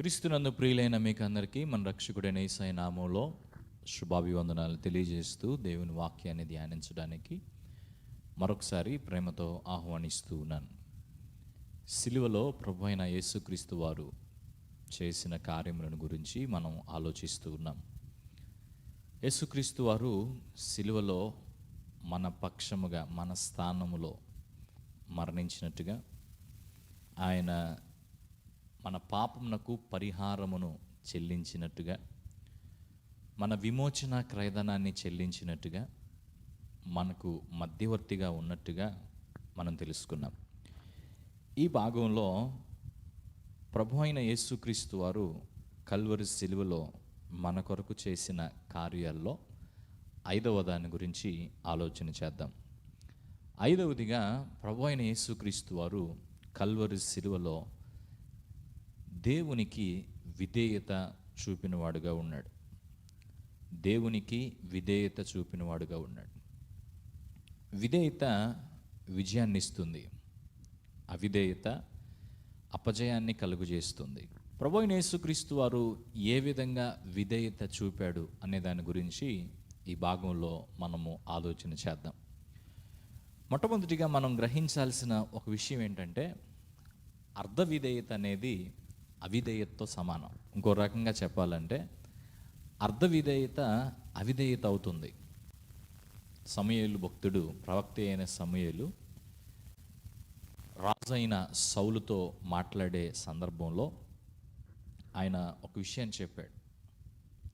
క్రీస్తునందు ప్రియులైన మీకు అందరికీ మన రక్షకుడైన ఈసై నామంలో శుభాభివందనాలు తెలియజేస్తూ దేవుని వాక్యాన్ని ధ్యానించడానికి మరొకసారి ప్రేమతో ఆహ్వానిస్తూ ఉన్నాను. సిలువలో ప్రభు అయిన యేసుక్రీస్తు వారు చేసిన కార్యములను గురించి మనం ఆలోచిస్తూ ఉన్నాం. యేసుక్రీస్తు వారు సిలువలో మన పక్షముగా మన స్థానములో మరణించినట్టుగా ఆయన మన పాపమునకు పరిహారమును చెల్లించినట్టుగా మన విమోచన క్రయధనాన్ని చెల్లించినట్టుగా మనకు మధ్యవర్తిగా ఉన్నట్టుగా మనం తెలుసుకున్నాం. ఈ భాగంలో ప్రభు అయిన యేసుక్రీస్తు వారు కల్వరి సిలువలో మన కొరకు చేసిన కార్యాల్లో ఐదవ దాని గురించి ఆలోచన చేద్దాం. ఐదవదిగా ప్రభు అయిన యేసుక్రీస్తు వారు కల్వరి సిలువలో దేవునికి విధేయత చూపినవాడుగా ఉన్నాడు. దేవునికి విధేయత చూపినవాడుగా ఉన్నాడు. విధేయత విజయాన్ని ఇస్తుంది. అవిధేయత అపజయాన్ని కలుగజేస్తుంది ప్రభు అయిన యేసుక్రీస్తు వారు ఏ విధంగా విధేయత చూపాడు అనే దాని గురించి ఈ భాగంలో మనము ఆలోచన చేద్దాం. మొట్టమొదటిగా మనం గ్రహించాల్సిన ఒక విషయం ఏంటంటే అర్ధ విధేయత అనేది అవిధేయతతో సమానం. ఇంకో రకంగా చెప్పాలంటే అర్ధ విధేయత అవిధేయత అవుతుంది. సమయలు భక్తుడు ప్రవక్త అయిన సమయలు రాజు అయిన సౌలుతో మాట్లాడే సందర్భంలో ఆయన ఒక విషయం చెప్పాడు.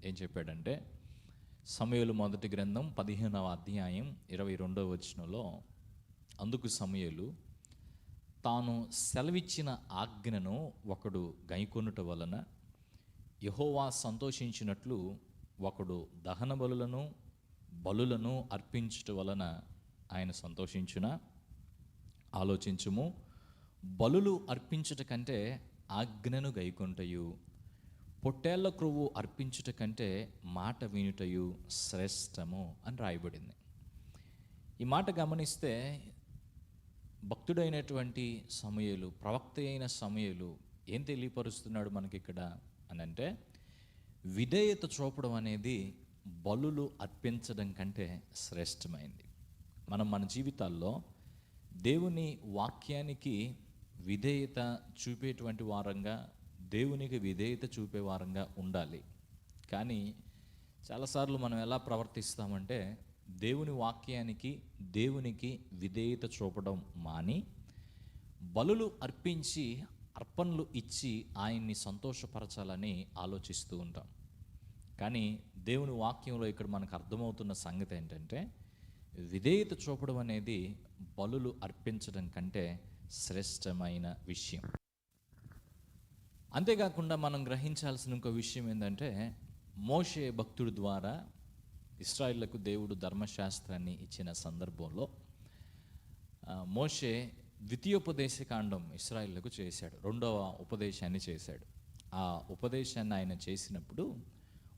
ఏం చెప్పాడంటే సమయలు మొదటి గ్రంథం పదిహేనవ అధ్యాయం ఇరవై రెండవ వచనంలో అందుకు సమయలు తాను సెలవిచ్చిన ఆజ్ఞను ఒకడు గైకొనుట వలన యహోవా సంతోషించినట్లు ఒకడు దహన బలులను బలులను అర్పించుట వలన ఆయన సంతోషించున? ఆలోచించుము. బలులు అర్పించుట కంటే ఆజ్ఞను గైకొంటయు పొట్టేళ్ళ క్రొవ్వు అర్పించుట కంటే మాట వినుటయు శ్రేష్టము అని రాయబడింది. ఈ మాట గమనిస్తే భక్తుడైనటువంటి సమయలు ప్రవక్త అయిన సమయలు ఏం తెలియపరుస్తున్నాడు మనకి ఇక్కడ అని అంటే విధేయత చూపడం అనేది బలులు అర్పించడం కంటే శ్రేష్టమైంది. మనం మన జీవితాల్లో దేవుని వాక్యానికి విధేయత చూపేటువంటి వారంగా దేవునికి విధేయత చూపే వారంగా ఉండాలి. కానీ చాలాసార్లు మనం ఎలా ప్రవర్తిస్తామంటే దేవుని వాక్యానికి దేవునికి విధేయత చూపడం మాని బలులు అర్పించి అర్పణలు ఇచ్చి ఆయన్ని సంతోషపరచాలని ఆలోచిస్తూ ఉంటాం. కానీ దేవుని వాక్యంలో ఇక్కడ మనకు అర్థమవుతున్న సంగతి ఏంటంటే విధేయత చూపడం అనేది బలులు అర్పించడం కంటే శ్రేష్టమైన విషయం. అంతేకాకుండా మనం గ్రహించాల్సిన ఇంకో విషయం ఏంటంటే మోషే భక్తుడి ద్వారా ఇస్రాయిళ్ళకు దేవుడు ధర్మశాస్త్రాన్ని ఇచ్చిన సందర్భంలో మోషే ద్వితీయోపదేశ కాండం ఇస్రాయిళ్ళకు చేశాడు. రెండవ ఉపదేశాన్ని చేశాడు. ఆ ఉపదేశాన్ని ఆయన చేసినప్పుడు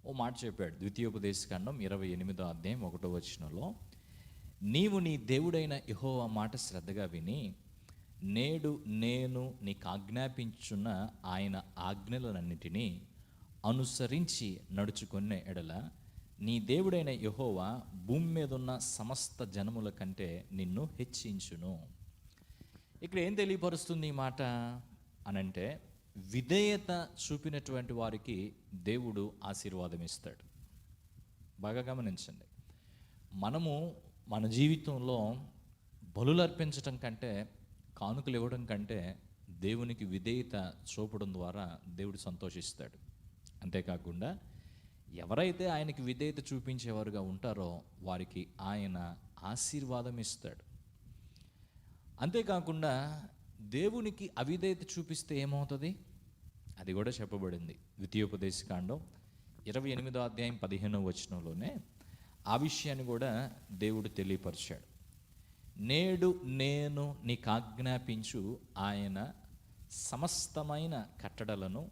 ఓ మాట చెప్పాడు. ద్వితీయోపదేశకాండం ఇరవై ఎనిమిదో అధ్యాయం ఒకటో వచనంలో నీవు నీ దేవుడైన యెహోవా మాట శ్రద్ధగా విని నేడు నేను నీకు ఆజ్ఞాపించున్న ఆయన ఆజ్ఞలన్నిటినీ అనుసరించి నడుచుకునే ఎడల నీ దేవుడైన యహోవా భూమి మీద ఉన్న సమస్త జనముల కంటే నిన్ను హెచ్చించును. ఇక్కడ ఏం తెలియపరుస్తుంది ఈ మాట? అనంటే విధేయత చూపినటువంటి వారికి దేవుడు ఆశీర్వాదం ఇస్తాడు బాగా గమనించండి. మనము మన జీవితంలో బలులు అర్పించటం కంటే కానుకలు ఇవ్వడం కంటే దేవునికి విధేయత చూపడం ద్వారా దేవుడు సంతోషిస్తాడు. అంతేకాకుండా ఎవరైతే ఆయనకి విధేయత చూపించేవారుగా ఉంటారో వారికి ఆయన ఆశీర్వాదం ఇస్తాడు. అంతేకాకుండా దేవునికి అవిధేయత చూపిస్తే ఏమవుతుంది? అది కూడా చెప్పబడింది. ద్వితీయోపదేశకాండం ఇరవై ఎనిమిదో అధ్యాయం పదిహేనవ వచనంలోనే ఆ విషయాన్ని కూడా దేవుడు తెలియపరిచాడు. నేడు నేను నీకు ఆజ్ఞాపించు ఆయన సమస్తమైన కట్టడలను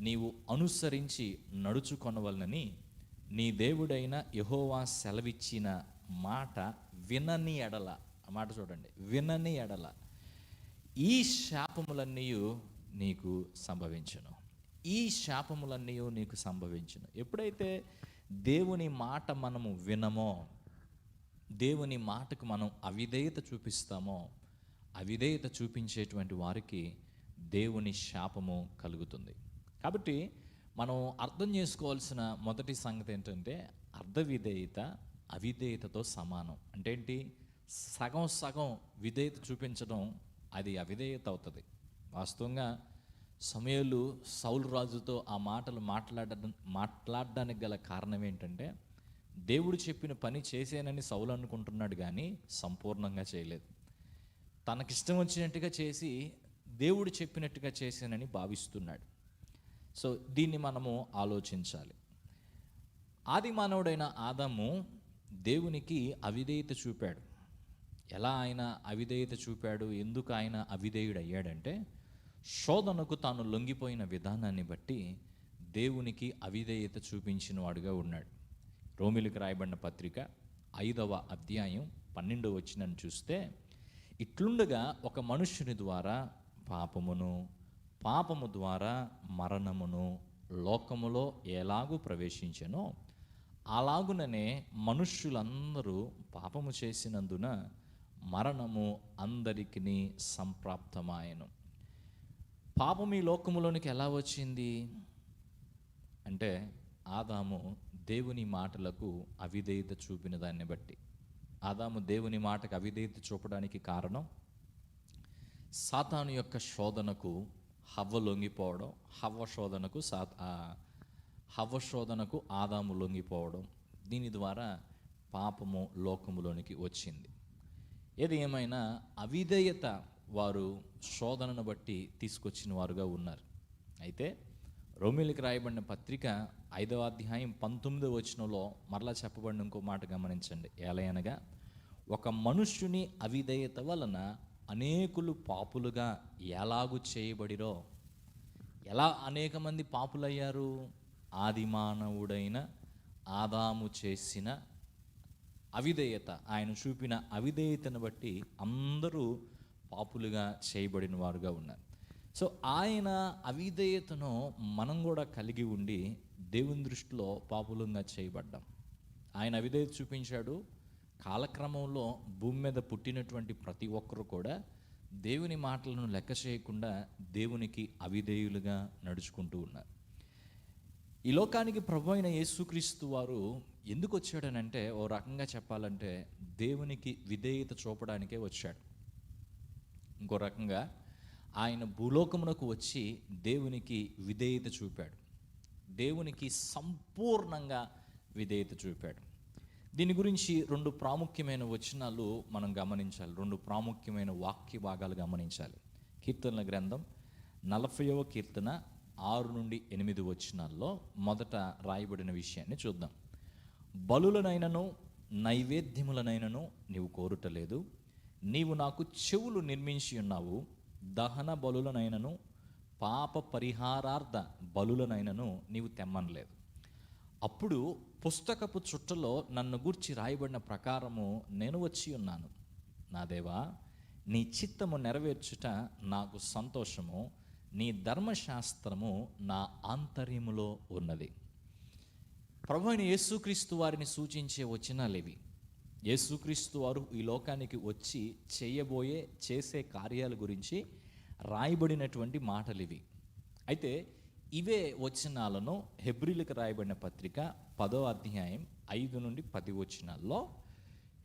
నీవు అనుసరించి నడుచుకొనవలనని నీ దేవుడైన యహోవా సెలవిచ్చిన మాట వినని ఎడల. ఆ మాట చూడండి. వినని ఎడల. ఈ శాపములన్నీ నీకు సంభవించును. ఈ శాపములన్నీ నీకు సంభవించును. ఎప్పుడైతే దేవుని మాట మనము వినమో దేవుని మాటకు మనం అవిధేయత చూపిస్తామో అవిధేయత చూపించేటువంటి వారికి దేవుని శాపము కలుగుతుంది. కాబట్టి మనం అర్థం చేసుకోవాల్సిన మొదటి సంగతి ఏంటంటే అర్ధ విధేయత అవిధేయతతో సమానం. అంటే ఏంటి సగం సగం విధేయత చూపించడం అది అవిధేయత అవుతుంది. వాస్తవంగా సమయాలు సౌలు రాజుతో ఆ మాటలు మాట్లాడడం మాట్లాడడానికి గల కారణం ఏంటంటే దేవుడు చెప్పిన పని చేసేనని సౌలు అనుకుంటున్నాడు కానీ సంపూర్ణంగా చేయలేదు. తనకిష్టం వచ్చినట్టుగా చేసి దేవుడు చెప్పినట్టుగా చేశానని భావిస్తున్నాడు. సో దీన్ని మనము ఆలోచించాలి. ఆది మానవుడైన ఆదాము దేవునికి అవిధేయత చూపాడు. ఎలా ఆయన అవిధేయత చూపాడు? ఎందుకు ఆయన అవిధేయుడు అయ్యాడంటే శోధనకు తాను లొంగిపోయిన విధానాన్ని బట్టి దేవునికి అవిధేయత చూపించిన వాడుగా ఉన్నాడు. రోమిలికి రాయబడిన పత్రిక ఐదవ అధ్యాయం పన్నెండవ వచ్చినని చూస్తే ఇట్లుండగా ఒక మనుష్యుని ద్వారా పాపమును పాపము ద్వారా మరణమును లోకములో ఎలాగూ ప్రవేశించెనో అలాగుననే మనుష్యులందరూ పాపము చేసినందున మరణము అందరికిని సంప్రాప్తమాయను. పాపం ఈ లోకములోనికి ఎలా వచ్చింది? అంటే ఆదాము దేవుని మాటలకు అవిధేయత చూపిన దాన్ని బట్టి. ఆదాము దేవుని మాటకు అవిధేయత చూపడానికి కారణం సాతాను యొక్క శోధనకు హవ్వ లొంగిపోవడం హవ్వ శోధనకు సా హవ్వ శోధనకు ఆదాము లొంగిపోవడం దీని ద్వారా పాపము లోకములోనికి వచ్చింది. ఏది ఏమైనా అవిధేయత వారు శోధనను బట్టి తీసుకొచ్చిన వారుగా ఉన్నారు. అయితే రోమిలికి రాయబడిన పత్రిక ఐదవ అధ్యాయం పంతొమ్మిదవ వచనంలో మరలా చెప్పబడిన ఇంకో మాట గమనించండి. ఎలయనగా ఒక మనుష్యుని అవిధేయత వలన అనేకులు పాపులుగా ఎలాగు చేయబడిరో ఎలా అనేక మంది పాపులయ్యారు? ఆది మానవుడైన ఆదాము చేసిన అవిధేయత ఆయన చూపిన అవిధేయతను బట్టి అందరూ పాపులుగా చేయబడిన వారుగా ఉన్నారు. సో ఆయన అవిధేయతను మనం కూడా కలిగి ఉండి దేవుని దృష్టిలో పాపులంగా చేయబడ్డాం. ఆయన అవిధేయత చూపించాడు కాలక్రమంలో భూమి మీద పుట్టినటువంటి ప్రతి ఒక్కరు కూడా దేవుని మాటలను లెక్క చేయకుండా దేవునికి అవిధేయులుగా నడుచుకుంటూ ఉన్నారు. ఈ లోకానికి ప్రభు అయిన యేసుక్రీస్తు వారు ఎందుకు వచ్చాడనంటే ఓ రకంగా చెప్పాలంటే దేవునికి విధేయత చూపడానికే వచ్చాడు. ఇంకో రకంగా ఆయన భూలోకమునకు వచ్చి దేవునికి విధేయత చూపాడు. దేవునికి సంపూర్ణంగా విధేయత చూపాడు. దీని గురించి రెండు ప్రాముఖ్యమైన వచనాలు మనం గమనించాలి. రెండు ప్రాముఖ్యమైన వాక్య భాగాలు గమనించాలి. కీర్తనల గ్రంథం నలభైవ కీర్తన ఆరు నుండి ఎనిమిది వచనాల్లో మొదట రాయబడిన విషయాన్ని చూద్దాం. బలులనైనను నైవేద్యములనైనను నీవు కోరుటలేదు. నీవు నాకు చెవులు నిర్మించి ఉన్నావు. దహన బలులనైనను పాప పరిహారార్థ బలులనైనను నీవు తెమ్మనలేదు. అప్పుడు పుస్తకపు చుట్టలో నన్ను గూర్చి రాయబడిన ప్రకారము నేను వచ్చి ఉన్నాను. నా దేవా నీ చిత్తము నెరవేర్చుట నాకు సంతోషము నీ ధర్మశాస్త్రము నా ఆంతర్యములో ఉన్నది. ప్రభు అయిన యేసుక్రీస్తు వారిని సూచించే వచనాలు ఇవి. యేసుక్రీస్తు వారు ఈ లోకానికి వచ్చి చేయబోయే చేసే కార్యాల గురించి రాయబడినటువంటి మాటలు ఇవి. అయితే ఇవే వచనాలను హెబ్రిలకు రాయబడిన పత్రిక పదో అధ్యాయం ఐదు నుండి పది వచనాల్లో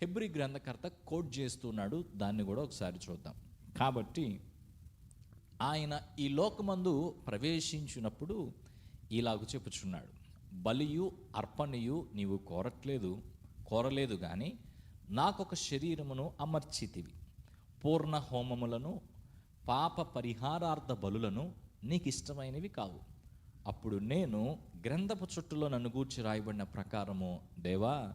హెబ్రి గ్రంథకర్త కోట్ చేస్తున్నాడు. దాన్ని కూడా ఒకసారి చూద్దాం. కాబట్టి ఆయన ఈ లోకమందు ప్రవేశించినప్పుడు ఇలాగ చెప్పుచున్నాడు. బలియు అర్పణయు నీవు కోరట్లేదు కోరలేదు కానీ నాకొక శరీరమును అమర్చితివి. పూర్ణ హోమములను పాప పరిహారార్థ బలులను నీకు ఇష్టమైనవి కావు. అప్పుడు నేను గ్రంథపు చుట్టులో నన్ను గూర్చి రాయబడిన ప్రకారము దేవా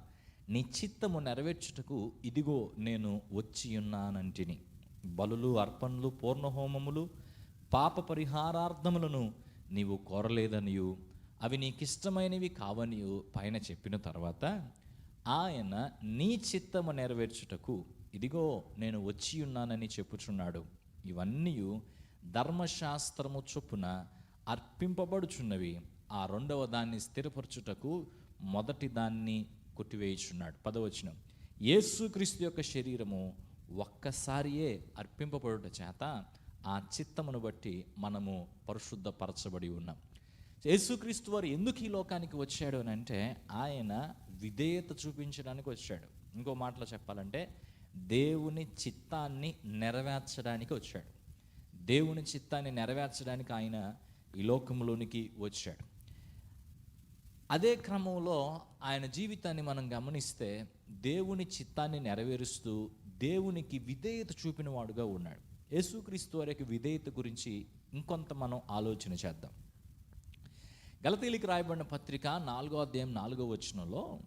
నీ చిత్తము నెరవేర్చుటకు ఇదిగో నేను వచ్చి ఉన్నానంటిని. బలులు అర్పణలు పూర్ణ హోమములు పాప పరిహారార్థములను నీవు కోరలేదనియు. అవి నీకిష్టమైనవి కావనియు. పైన చెప్పిన తర్వాత ఆయన నీ చిత్తము నెరవేర్చుటకు ఇదిగో నేను వచ్చి ఉన్నానని చెప్పుచున్నాడు. ఇవన్నీ ధర్మశాస్త్రము చొప్పున అర్పింపబడుచున్నవి. ఆ రెండవ దాన్ని స్థిరపరచుటకు మొదటి దాన్ని కొట్టివేయుచున్నాడు. పదవచనం. యేసుక్రీస్తు యొక్క శరీరము ఒక్కసారియే అర్పింపబడుట చేత ఆ చిత్తమును బట్టి మనము పరిశుద్ధపరచబడి ఉన్నాం. యేసుక్రీస్తు వారు ఎందుకు ఈ లోకానికి వచ్చాడు అని అంటే ఆయన విధేయత చూపించడానికి వచ్చాడు. ఇంకో మాటలో చెప్పాలంటే దేవుని చిత్తాన్ని నెరవేర్చడానికి వచ్చాడు. దేవుని చిత్తాన్ని నెరవేర్చడానికి ఆయన ఈ లోకంలోనికి వచ్చాడు. అదే క్రమంలో ఆయన జీవితాన్ని మనం గమనిస్తే దేవుని చిత్తాన్ని నెరవేరుస్తూ దేవునికి విధేయత చూపిన వాడుగా ఉన్నాడు. యేసుక్రీస్తు వారికి విధేయత గురించి ఇంకొంత మనం ఆలోచన చేద్దాం. గలతీలికి రాయబడిన పత్రిక నాలుగో అధ్యాయం నాలుగో వచనంలో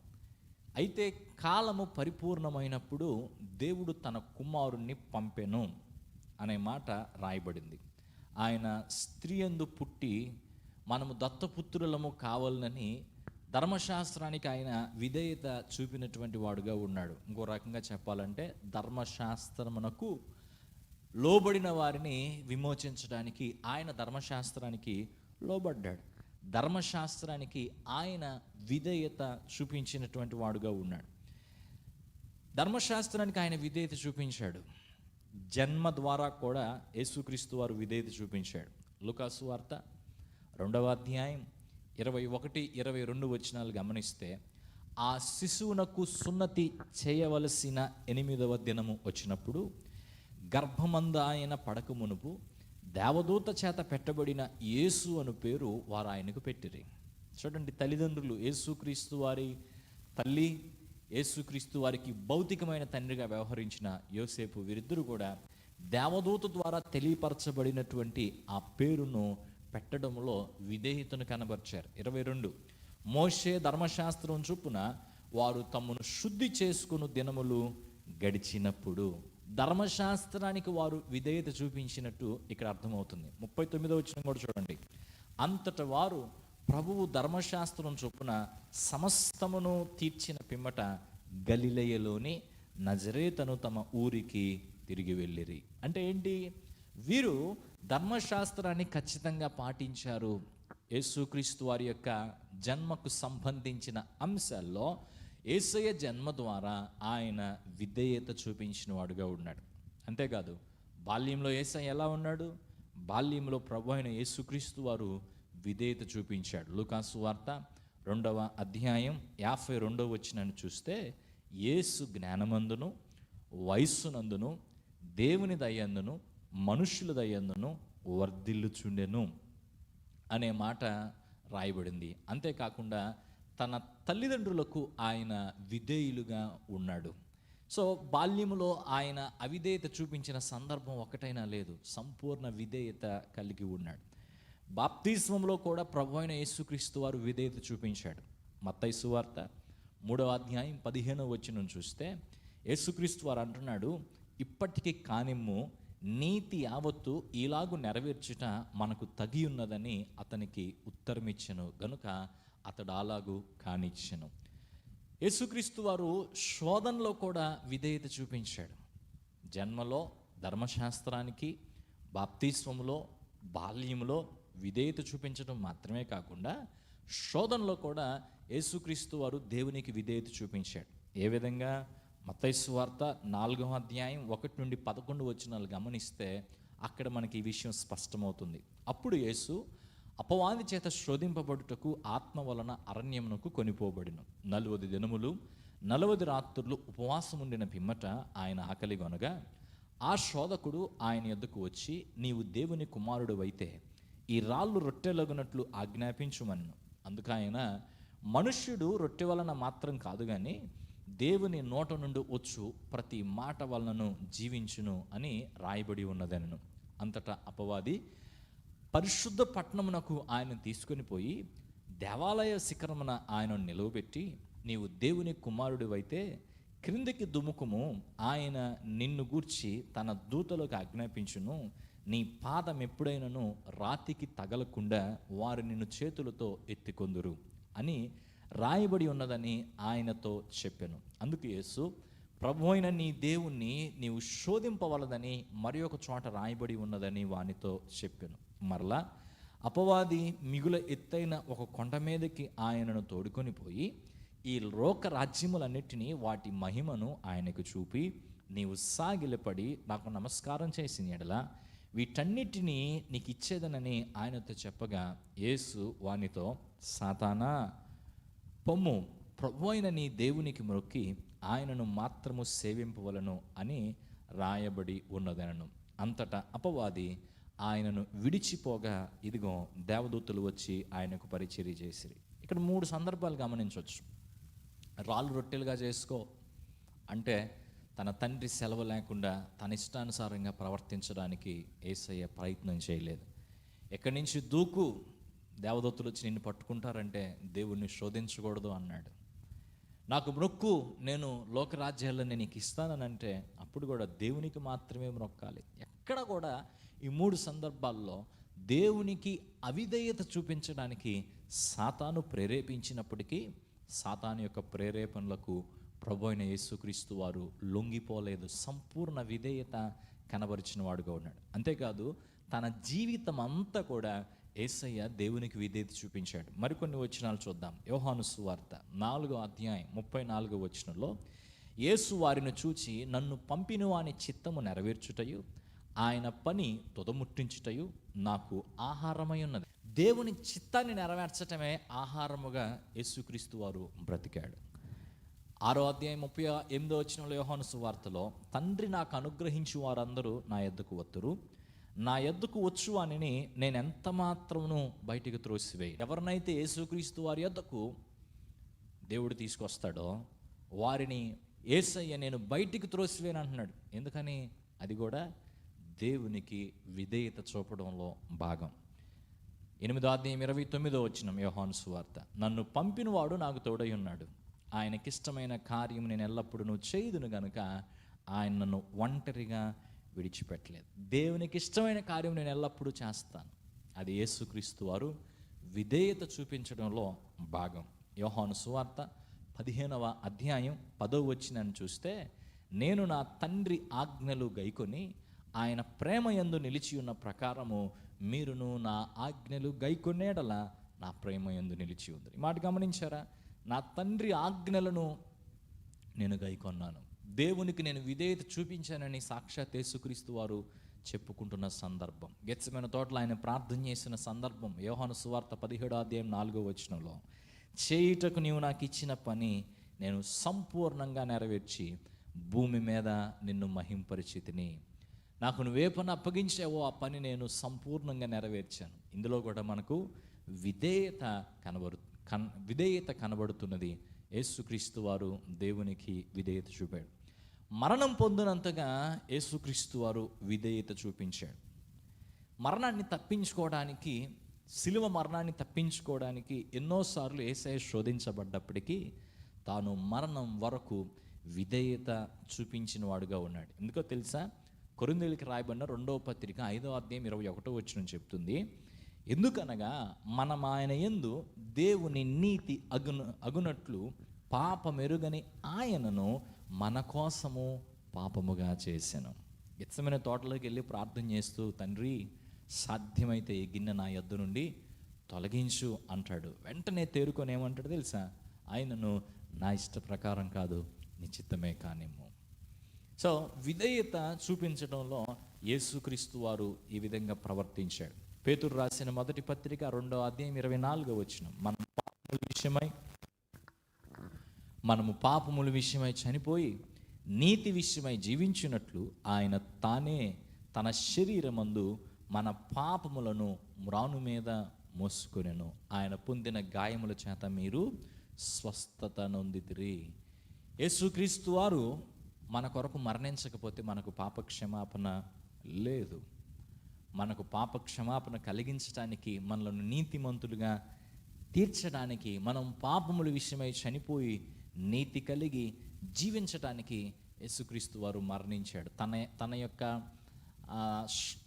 అయితే కాలము పరిపూర్ణమైనప్పుడు దేవుడు తన కుమారుణ్ణి పంపెను అనే మాట రాయబడింది. ఆయన స్త్రీ యందు పుట్టి మనము దత్తపుత్రులము కావాలని ధర్మశాస్త్రానికి ఆయన విధేయత చూపినటువంటి వాడుగా ఉన్నాడు. ఇంకో రకంగా చెప్పాలంటే ధర్మశాస్త్రమునకు లోబడిన వారిని విమోచించడానికి ఆయన ధర్మశాస్త్రానికి లోబడ్డాడు. ధర్మశాస్త్రానికి ఆయన విధేయత చూపించినటువంటి వాడుగా ఉన్నాడు. ధర్మశాస్త్రానికి ఆయన విధేయత చూపించాడు. జన్మ ద్వారా కూడా యేసుక్రీస్తు వారు విధేయత చూపించాడు. లుకాసు వార్త రెండవ అధ్యాయం ఇరవై ఒకటి ఇరవై రెండు వచనాలు గమనిస్తే ఆ శిశువునకు సున్నతి చేయవలసిన ఎనిమిదవ దినము వచ్చినప్పుడు గర్భమంద ఆయన పడక మునుపు దేవదూత చేత పెట్టబడిన యేసు అను పేరు వారు ఆయనకు పెట్టిరి. చూడండి తల్లిదండ్రులు యేసుక్రీస్తు వారి తల్లి యేసుక్రీస్తు వారికి భౌతికమైన తండ్రిగా వ్యవహరించిన యోసేపు వీరిద్దరూ కూడా దేవదూత ద్వారా తెలియపరచబడినటువంటి ఆ పేరును పెట్టడంలో విధేయతను కనబర్చారు. ఇరవై రెండు మోషే ధర్మశాస్త్రం చొప్పున వారు తమను శుద్ధి చేసుకుని దినములు గడిచినప్పుడు ధర్మశాస్త్రానికి వారు విధేయత చూపించినట్టు ఇక్కడ అర్థమవుతుంది. ముప్పై తొమ్మిదో వచ్చిన కూడా చూడండి. అంతట వారు ప్రభువు ధర్మశాస్త్రం చొప్పున సమస్తమును తీర్చిన పిమ్మట గలిలయలోని నజరేతను తమ ఊరికి తిరిగి వెళ్ళిరి. అంటే ఏంటి? వీరు ధర్మశాస్త్రాన్ని ఖచ్చితంగా పాటించారు. యేసుక్రీస్తు వారి యొక్క జన్మకు సంబంధించిన అంశాల్లో ఏసయ జన్మ ద్వారా ఆయన విధేయత చూపించిన వాడుగా ఉన్నాడు. అంతేకాదు బాల్యంలో ఏసయ్య ఎలా ఉన్నాడు? బాల్యంలో ప్రభు అయిన యేసుక్రీస్తు వారు విధేయత చూపించాడు. లూకాసు వార్త రెండవ అధ్యాయం యాభై రెండవ వచ్చినని చూస్తే యేసు జ్ఞానమందును వయస్సునందును దేవుని దయందును మనుషుల దయందును వర్ధిల్లుచుండెను అనే మాట రాయబడింది. అంతేకాకుండా తన తల్లిదండ్రులకు ఆయన విధేయులుగా ఉన్నాడు. సో బాల్యములో ఆయన అవిధేయత చూపించిన సందర్భం ఒకటైనా లేదు. సంపూర్ణ విధేయత కలిగి ఉన్నాడు. బాప్తిస్మంలో కూడా ప్రభు అయిన యేసుక్రీస్తు వారు విధేయత చూపించాడు. మత్తయి సువార్త మూడవ అధ్యాయం పదిహేనవ వచ్చిన చూస్తే యేసుక్రీస్తు వారు అంటున్నాడు ఇప్పటికీ కానిమ్ము నీతి యావత్తు ఇలాగు నెరవేర్చుట మనకు తగి ఉన్నదని అతనికి ఉత్తరమిచ్చను. గనుక అతడు అలాగు కానిచ్చెను. యేసుక్రీస్తు వారు శోధనలో కూడా విధేయత చూపించాడు. జన్మలో ధర్మశాస్త్రానికి బాప్తిస్వములో బాల్యంలో విధేయత చూపించడం మాత్రమే కాకుండా శోధనలో కూడా యేసుక్రీస్తు వారు దేవునికి విధేయత చూపించాడు. ఏ విధంగా? మతైసు వార్త నాలుగవ అధ్యాయం ఒకటి నుండి పదకొండు వచ్చినాలు గమనిస్తే అక్కడ మనకి ఈ విషయం స్పష్టమవుతుంది. అప్పుడు యేసు అపవాది చేత శోధింపబడుటకు ఆత్మ వలన అరణ్యమునకు కొనిపోబడిను. నలువది దినములు నలవది రాత్రులు ఉపవాసం ఉండిన పిమ్మట ఆయన ఆకలిగొనగా ఆ శోధకుడు ఆయన ఎద్దుకు వచ్చి నీవు దేవుని కుమారుడు అయితే ఈ రాళ్ళు రొట్టెలగునట్లు ఆజ్ఞాపించుమన్ను అందుకు ఆయన మనుష్యుడు రొట్టె వలన మాత్రం కాదు కానీ దేవుని నోట నుండి వచ్చు ప్రతి మాట వలనను జీవించును అని రాయబడి ఉన్నదనను అంతటా అపవాది పరిశుద్ధ పట్టణమునకు ఆయన తీసుకొని పోయి దేవాలయ శిఖరమున ఆయన నిలవబెట్టి నీవు దేవుని కుమారుడివైతే క్రిందికి దుముకుము ఆయన నిన్ను గూర్చి తన దూతలకు ఆజ్ఞాపించును నీ పాదం ఎప్పుడైనను రాతికి తగలకుండా వారు నిన్ను చేతులతో ఎత్తికొందురు అని రాయబడి ఉన్నదని ఆయనతో చెప్పాను. అందుకు యేసు ప్రభు అయిన నీ దేవుణ్ణి నీవు శోధింపవలదని మరి ఒక చోట రాయబడి ఉన్నదని వానితో చెప్పాను. మరలా అపవాది మిగుల ఎత్తైన ఒక కొండ మీదకి ఆయనను తోడుకొని పోయి ఈ లోక రాజ్యములన్నిటినీ వాటి మహిమను ఆయనకు చూపి నీవు సాగిలపడి నాకు నమస్కారం చేసిన ఎడల వీటన్నిటినీ నీకు ఇచ్చేదనని ఆయనతో చెప్పగా యేసు వానితో సాతానా పొమ్ము ప్రభు అయిన నీ దేవునికి మొక్కి ఆయనను మాత్రము సేవింపవలను అని రాయబడి ఉన్నదనను. అంతటా అపవాది ఆయనను విడిచిపోగా ఇదిగో దేవదూతలు వచ్చి ఆయనకు పరిచర్య చేసిరి. ఇక్కడ మూడు సందర్భాలు గమనించవచ్చు. రాళ్ళు రొట్టెలుగా చేసుకో. అంటే తన తండ్రి సెలవు లేకుండా తన ఇష్టానుసారంగా ప్రవర్తించడానికి ఏసయ్య ప్రయత్నం చేయలేదు. ఎక్కడి నుంచి దూకు దేవదత్తులు వచ్చి నిన్ను పట్టుకుంటారంటే దేవుణ్ణి శోధించకూడదు అన్నాడు. నాకు మొక్కు నేను లోకరాజ్యాల్లో నేను నీకు ఇస్తానంటే అప్పుడు కూడా దేవునికి మాత్రమే మొక్కాలి ఎక్కడ కూడా ఈ మూడు సందర్భాల్లో దేవునికి అవిధేయత చూపించడానికి సాతాను ప్రేరేపించినప్పటికీ సాతాను యొక్క ప్రేరేపణలకు ప్రభు అయిన యేసుక్రీస్తు వారు లొంగిపోలేదు సంపూర్ణ విధేయత కనబరిచిన వాడుగా ఉన్నాడు. అంతేకాదు తన జీవితం అంతా కూడా ఏసయ్య దేవునికి విధేయత చూపించాడు. మరికొన్ని వచనాలు చూద్దాం. యోహాను సువార్త నాలుగో అధ్యాయం ముప్పై నాలుగో వచనంలో యేసు వారిని చూచి నన్ను పంపిన వాని చిత్తము నెరవేర్చుటయు ఆయన పని తుదముట్టించుటయు నాకు ఆహారమై ఉన్నది. దేవుని చిత్తాన్ని నెరవేర్చటమే ఆహారముగా యేసుక్రీస్తు వారు బ్రతికాడు. ఆరో అధ్యాయం ముప్పై ఎనిమిదో వచ్చిన యోహాను సువార్తలో తండ్రి నాకు అనుగ్రహించి వారందరూ నా ఎద్దుకు వత్తురు నా ఎద్దుకు వచ్చు అని నేను ఎంత మాత్రమును బయటికి త్రోసివేయి. ఎవరినైతే యేసుక్రీస్తు వారి ఎద్దకు దేవుడు తీసుకొస్తాడో వారిని ఏసయ్య నేను బయటికి త్రోసివేను అంటున్నాడు. ఎందుకని? అది కూడా దేవునికి విధేయత చూపడంలో భాగం. ఎనిమిదో అధ్యాయం ఇరవై తొమ్మిదో వచ్చిన యోహాను సువార్త. నన్ను పంపినవాడు నాకు తోడై ఉన్నాడు. ఆయనకిష్టమైన కార్యం నేను ఎల్లప్పుడూ నువ్వు చేయదును గనుక ఆయన నన్ను ఒంటరిగా విడిచిపెట్టలేదు. దేవునికి ఇష్టమైన కార్యం నేను ఎల్లప్పుడూ చేస్తాను. అది యేసుక్రీస్తు వారు విధేయత చూపించడంలో భాగం. యోహాను సువార్త పదిహేనవ అధ్యాయం పదో వచ్చినని చూస్తే నేను నా తండ్రి ఆజ్ఞలు గైకొని ఆయన ప్రేమ యందు నిలిచి ఉన్న ప్రకారము మీరును నా ఆజ్ఞలు గైకొనేడల నా ప్రేమ ఎందు నిలిచి ఉంది ఈ మాట గమనించారా? నా తండ్రి ఆజ్ఞలను నేను గైకొన్నాను. దేవునికి నేను విధేయత చూపించానని సాక్షాత్ యేసుక్రీస్తు వారు చెప్పుకుంటున్న సందర్భం. గెచ్చమైన తోటలో ఆయన ప్రార్థన చేసిన సందర్భం యోహాను సువార్త పదిహేడో అధ్యాయం నాలుగో వచనంలో చేయుటకు నీవు నాకు ఇచ్చిన పని నేను సంపూర్ణంగా నెరవేర్చి భూమి మీద నిన్ను మహింపరిచితిని. నాకు నువ్వే పని అప్పగించావో ఆ పని నేను సంపూర్ణంగా నెరవేర్చాను. ఇందులో కూడా మనకు విధేయత కనబడుతుంది కన్ విధేయత కనబడుతున్నది. యేసుక్రీస్తు వారు దేవునికి విధేయత చూపాడు. మరణం పొందినంతగా యేసుక్రీస్తు వారు విధేయత చూపించాడు. మరణాన్ని తప్పించుకోవడానికి శిలువ మరణాన్ని తప్పించుకోవడానికి ఎన్నోసార్లు ఏసఐ శోధించబడ్డప్పటికీ తాను మరణం వరకు విధేయత చూపించిన వాడుగా ఉన్నాడు. ఎందుకో తెలుసా? కొరిందేలికి రాయబడిన రెండవ పత్రిక ఐదవ అధ్యాయం ఇరవై ఒకటో వచ్చిన చెప్తుంది. ఎందుకనగా మనం ఆయన ఎందు దేవుని నీతి అగున అగునట్లు పాపమెరుగని ఆయనను మన కోసము పాపముగా చేశాను ఇచ్చమైన తోటలోకి వెళ్ళి ప్రార్థన చేస్తూ తండ్రి సాధ్యమైతే ఈ గిన్నె నా యొద్ద నుండి తొలగించు అంటాడు. వెంటనే తేరుకొని ఏమంటాడు తెలుసా? ఆయనను నా ఇష్ట ప్రకారం కాదు నిశ్చితమే కానిమ్ము. సో విధేయత చూపించడంలో యేసుక్రీస్తు వారు ఈ విధంగా ప్రవర్తించాడు. పేతురు రాసిన మొదటి పత్రిక రెండో అధ్యాయం ఇరవై నాలుగో వచ్చిన మన పాపముల విషయమై మనము పాపముల విషయమై చనిపోయి నీతి విషయమై జీవించినట్లు ఆయన తానే తన శరీరమందు మన పాపములను మ్రాను మీద మోసుకొనెను. ఆయన పొందిన గాయముల చేత మీరు స్వస్థత నొందితిరి. యేసుక్రీస్తు వారు మన కొరకు మరణించకపోతే మనకు పాపక్షమాపణ లేదు. మనకు పాప క్షమాపణ కలిగించడానికి మనలను నీతిమంతులుగా తీర్చడానికి మనం పాపముల విషయమై చనిపోయి నీతి కలిగి జీవించటానికి యేసుక్రీస్తు వారు మరణించాడు. తన తన యొక్క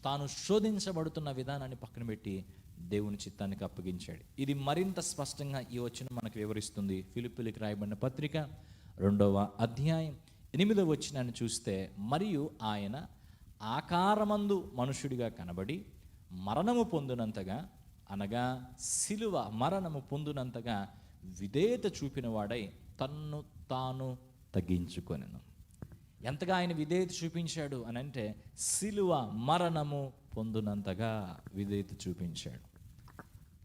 తాను శోధించబడుతున్న విధానాన్ని పక్కన పెట్టి దేవుని చిత్తానికి అప్పగించాడు. ఇది మరింత స్పష్టంగా ఈ వచ్చిన మనకు వివరిస్తుంది. ఫిలిపిలికి రాయబడిన పత్రిక రెండవ అధ్యాయం ఎనిమిదవ వచ్చినాన్ని చూస్తే మరియు ఆయన ఆకారమందు మనుషుడిగా కనబడి మరణము పొందినంతగా అనగా సిలువ మరణము పొందినంతగా విధేయత చూపినవాడై తన్ను తాను తగ్గించుకొనెను. ఎంతగా ఆయన విధేయత చూపించాడు అని అంటే సిలువ మరణము పొందినంతగా విధేయత చూపించాడు.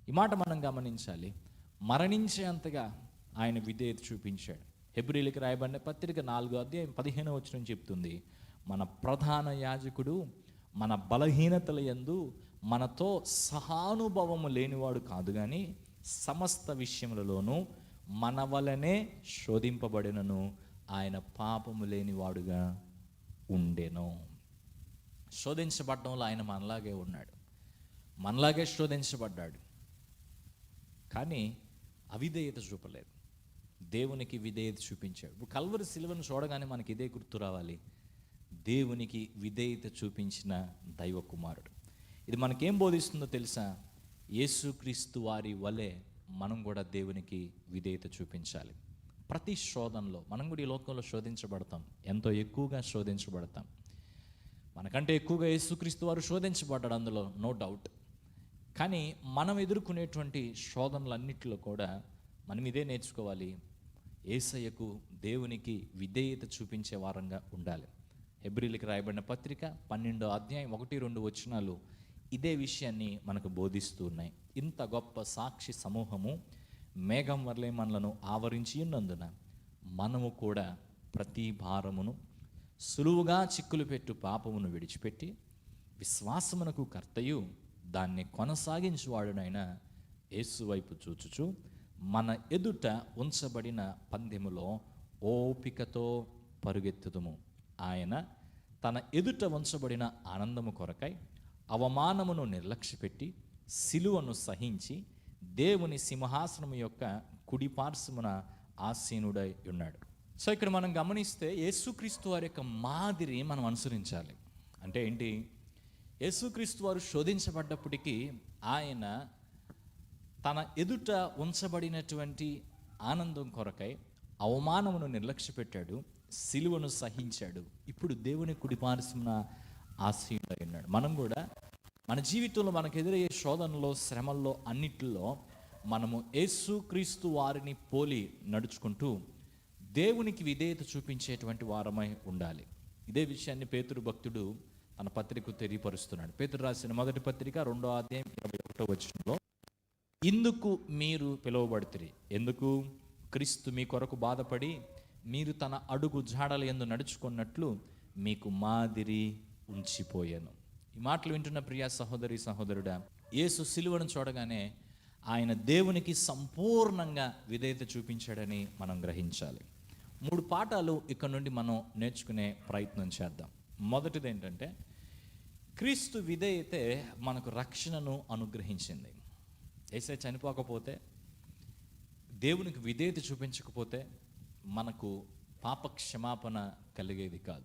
ఈ మాట మనం గమనించాలి. మరణించేంతగా ఆయన విధేయత చూపించాడు. హెబ్రిలికి రాయబడిన పత్రిక నాలుగో అధ్యాయం పదిహేనో వచ్చిన చెప్తుంది. మన ప్రధాన యాజకుడు మన బలహీనతల యందు మనతో సహానుభవము లేనివాడు కాదు కానీ సమస్త విషయములలోనూ మన వలనే శోధింపబడినను ఆయన పాపము లేనివాడుగా ఉండెను. శోధించబడ్డంలో ఆయన మనలాగే ఉన్నాడు. మనలాగే శోధించబడ్డాడు. కానీ అవిధేయత చూపలేదు. దేవునికి విధేయత చూపించాడు. ఇప్పుడు కల్వరి సిలువను చూడగానే మనకి ఇదే గుర్తు రావాలి. దేవునికి విధేయత చూపించిన దైవ కుమారుడు ఇది మనకేం బోధిస్తుందో తెలుసా? యేసుక్రీస్తు వారి వలె మనం కూడా దేవునికి విధేయత చూపించాలి. ప్రతి శోధనలో మనం కూడా ఈ లోకంలో శోధించబడతాం. ఎంతో ఎక్కువగా శోధించబడతాం. మనకంటే ఎక్కువగా యేసుక్రీస్తు వారు శోధించబడ్డాడు అందులో నో డౌట్. కానీ మనం ఎదుర్కొనేటువంటి శోధనలన్నింటిలో కూడా మనం ఇదే నేర్చుకోవాలి. ఏసయ్యకు దేవునికి విధేయత చూపించే వారంగా ఉండాలి. హెబ్రిలికి రాయబడిన పత్రిక పన్నెండో అధ్యాయం ఒకటి రెండు వచనాలు ఇదే విషయాన్ని మనకు బోధిస్తూ ఉన్నాయి. ఇంత గొప్ప సాక్షి సమూహము మేఘం వల్లే మనలను ఆవరించి ఉన్నందున మనము కూడా ప్రతి భారమును సులువుగా చిక్కులు పెట్టు పాపమును విడిచిపెట్టి విశ్వాసమునకు కర్తయు దాన్ని కొనసాగించువాడునైనా యేసు వైపు చూచుచు మన ఎదుట ఉంచబడిన పందెములో ఓపికతో పరుగెత్తుదుము. ఆయన తన ఎదుట వంచబడిన ఆనందము కొరకై అవమానమును నిర్లక్ష్యపెట్టి సిలువను సహించి దేవుని సింహాసనము యొక్క కుడిపార్శ్వమున ఆసీనుడై ఉన్నాడు. సో ఇక్కడ మనం గమనిస్తే యేసుక్రీస్తు వారి యొక్క మాదిరి మనం అనుసరించాలి. అంటే ఏంటి? యేసుక్రీస్తు వారు శోధించబడ్డప్పటికీ ఆయన తన ఎదుట ఉంచబడినటువంటి ఆనందం కొరకై అవమానమును నిర్లక్ష్యపెట్టాడు. సిలువను సహించాడు. ఇప్పుడు దేవుని కుడిపార్శ్వన ఆశ్రయుడై ఉన్నాడు. మనం కూడా మన జీవితంలో మనకు ఎదురయ్యే శోధనలో శ్రమల్లో అన్నిటిలో మనము యేసుక్రీస్తు వారిని పోలి నడుచుకుంటూ దేవునికి విధేయత చూపించేటువంటి వారమై ఉండాలి. ఇదే విషయాన్ని పేతురు భక్తుడు తన పత్రిక తెలియపరుస్తున్నాడు. పేతురు రాసిన మొదటి పత్రిక రెండో అధ్యాయం ఇరవై ఒకటో వచనంలో ఇందుకు మీరు పిలువబడుతుంది ఎందుకు? క్రీస్తు మీ కొరకు బాధపడి మీరు తన అడుగు జాడల ఎందు నడుచుకున్నట్లు మీకు మాదిరి ఉంచిపోయాను. ఈ మాటలు వింటున్న ప్రియా సహోదరి సహోదరుడా యేసు సిలువను చూడగానే ఆయన దేవునికి సంపూర్ణంగా విధేయత చూపించాడని మనం గ్రహించాలి. మూడు పాఠాలు ఇక్కడ నుండి మనం నేర్చుకునే ప్రయత్నం చేద్దాం. మొదటిది ఏంటంటే క్రీస్తు విధేయతే మనకు రక్షణను అనుగ్రహించింది. ఏసే చనిపోకపోతే దేవునికి విధేయత చూపించకపోతే మనకు పాప క్షమాపణ కలిగేది కాదు.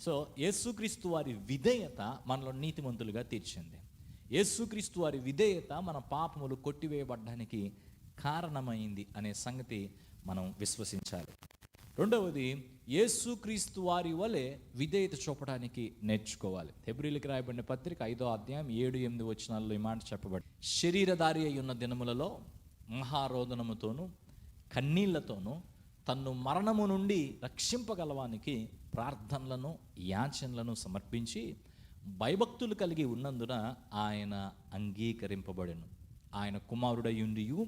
సో యేసుక్రీస్తు వారి విధేయత మనలో నీతిమంతులుగా తీర్చింది. యేసుక్రీస్తు వారి విధేయత మన పాపములు కొట్టివేయబడ్డానికి కారణమైంది అనే సంగతి మనం విశ్వసించాలి. రెండవది యేసుక్రీస్తు వారి వలె విధేయత చూపడానికి నేర్చుకోవాలి. ఫిబ్రిలికి రాయబడిన పత్రిక ఐదో అధ్యాయం ఏడు ఎనిమిది వచనాల్లో ఈ మాట చెప్పబడి శరీరధారి అయి ఉన్న దినములలో మహారోదనముతోనూ కన్నీళ్ళతోనూ తన్ను మరణము నుండి రక్షింపగలవానికి ప్రార్థనలను యాచనలను సమర్పించి భయభక్తులు కలిగి ఉన్నందున ఆయన అంగీకరింపబడెను. ఆయన కుమారుడయుండియు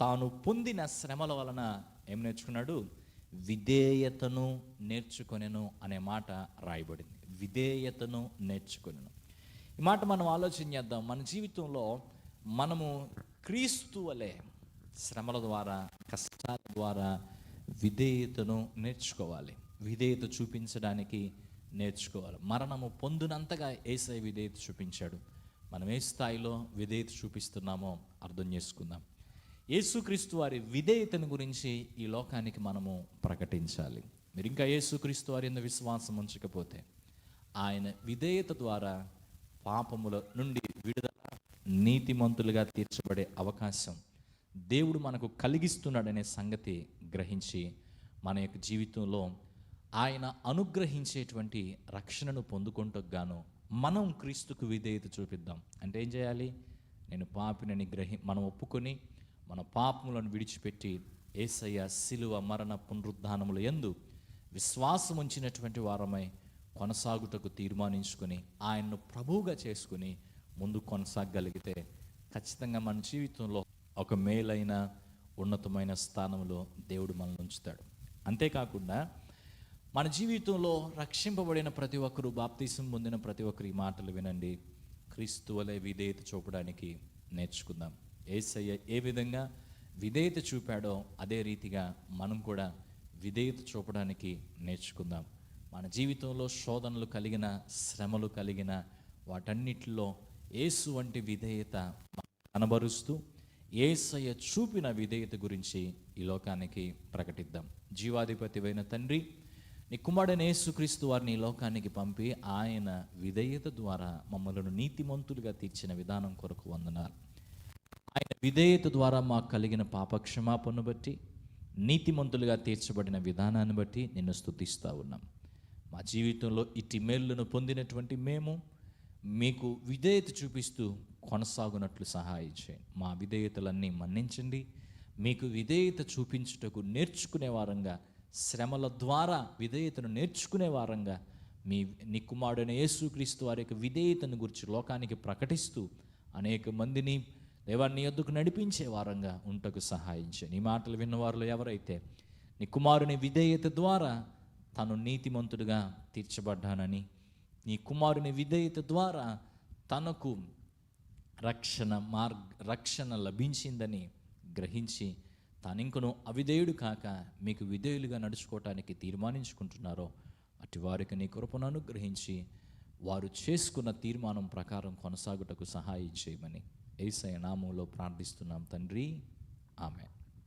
తాను పొందిన శ్రమల వలన ఏం నేర్చుకున్నాడు? విధేయతను నేర్చుకొనెను అనే మాట రాయబడింది. విధేయతను నేర్చుకొనెను. ఈ మాట మనం ఆలోచన చేద్దాం. మన జీవితంలో మనము క్రీస్తు వలె శ్రమల ద్వారా కష్టాల ద్వారా విధేయతను నేర్చుకోవాలి. విధేయత చూపించడానికి నేర్చుకోవాలి. మరణము పొందినంతగా ఏసై విధేయత చూపించాడు. మనం ఏ స్థాయిలో విధేయత చూపిస్తున్నామో అర్థం చేసుకుందాం. యేసుక్రీస్తు వారి విధేయతను గురించి ఈ లోకానికి మనము ప్రకటించాలి. మీరు ఇంకా యేసుక్రీస్తు వారి విశ్వాసం ఉంచకపోతే ఆయన విధేయత ద్వారా పాపముల నుండి విడుదల నీతిమంతులుగా తీర్చబడే అవకాశం దేవుడు మనకు కలిగిస్తున్నాడనే సంగతి గ్రహించి మన యొక్క జీవితంలో ఆయన అనుగ్రహించేటువంటి రక్షణను పొందుకుంటూ గాను మనం క్రీస్తుకు విధేయత చూపిద్దాం. అంటే ఏం చేయాలి? నేను పాపినని గ్రహి మనం ఒప్పుకొని మన పాపములను విడిచిపెట్టి ఏసయ్య శిలువ మరణ పునరుద్ధానములు ఎందు విశ్వాసం ఉంచినటువంటి వారమై కొనసాగుటకు తీర్మానించుకొని ఆయన్ను ప్రభువుగా చేసుకుని ముందు కొనసాగగలిగితే ఖచ్చితంగా మన జీవితంలో ఒక మేలైన ఉన్నతమైన స్థానంలో దేవుడు మనల్ని ఉంచుతాడు. అంతేకాకుండా మన జీవితంలో రక్షింపబడిన ప్రతి ఒక్కరూ బాప్తీసం పొందిన ప్రతి ఒక్కరు ఈ మాటలు వినండి. క్రీస్తు వలె విధేయత చూపడానికి నేర్చుకుందాం. ఏసయ్య ఏ విధంగా విధేయత చూపాడో అదే రీతిగా మనం కూడా విధేయత చూపడానికి నేర్చుకుందాం. మన జీవితంలో శోధనలు కలిగిన శ్రమలు కలిగిన వాటన్నిటిలో ఏసు వంటి విధేయత కనబరుస్తూ ఏసయ్య చూపిన విధేయత గురించి ఈ లోకానికి ప్రకటిద్దాం. జీవాధిపతి అయిన తండ్రి నీ కుమారుడైన యేసుక్రీస్తు వారిని ఈ లోకానికి పంపి ఆయన విధేయత ద్వారా మమ్మల్ని నీతిమంతులుగా తీర్చిన విధానం కొరకు వందనాలు. ఆయన విధేయత ద్వారా మాకు కలిగిన పాపక్షమాపణను బట్టి నీతిమంతులుగా తీర్చబడిన విధానాన్ని బట్టి నిన్ను స్థుతిస్తూ ఉన్నాం. మా జీవితంలో ఇట్టి మేలును పొందినటువంటి మేము మీకు విధేయత చూపిస్తూ కొనసాగునట్లు సహాయం చేయండి మా విధేయతలన్నీ మన్నించండి. మీకు విధేయత చూపించుటకు నేర్చుకునే వారంగా శ్రమల ద్వారా విధేయతను నేర్చుకునే వారంగా మీ నీ కుమారుడైన యేసుక్రీస్తు వారి యొక్క విధేయతను గురించి లోకానికి ప్రకటిస్తూ అనేక మందిని దేవాన్ని ఎద్దుకు నడిపించే వారంగా ఉంటకు సహాయించే నీ మాటలు విన్నవారిలో ఎవరైతే నీ కుమారుని విధేయత ద్వారా తను నీతిమంతుడిగా తీర్చబడ్డానని నీ కుమారుని విధేయత ద్వారా తనకు రక్షణ మార్గ రక్షణ లభించిందని గ్రహించి తాను అవిధేయుడు కాక మీకు విధేయులుగా నడుచుకోవటానికి తీర్మానించుకుంటున్నారో అటు వారికి నీ కృపను అనుగ్రహించి వారు చేసుకున్న తీర్మానం ప్రకారం కొనసాగుటకు సహాయం చేయమని ఏసయ నామంలో ప్రార్థిస్తున్నాం తండ్రి. ఆమె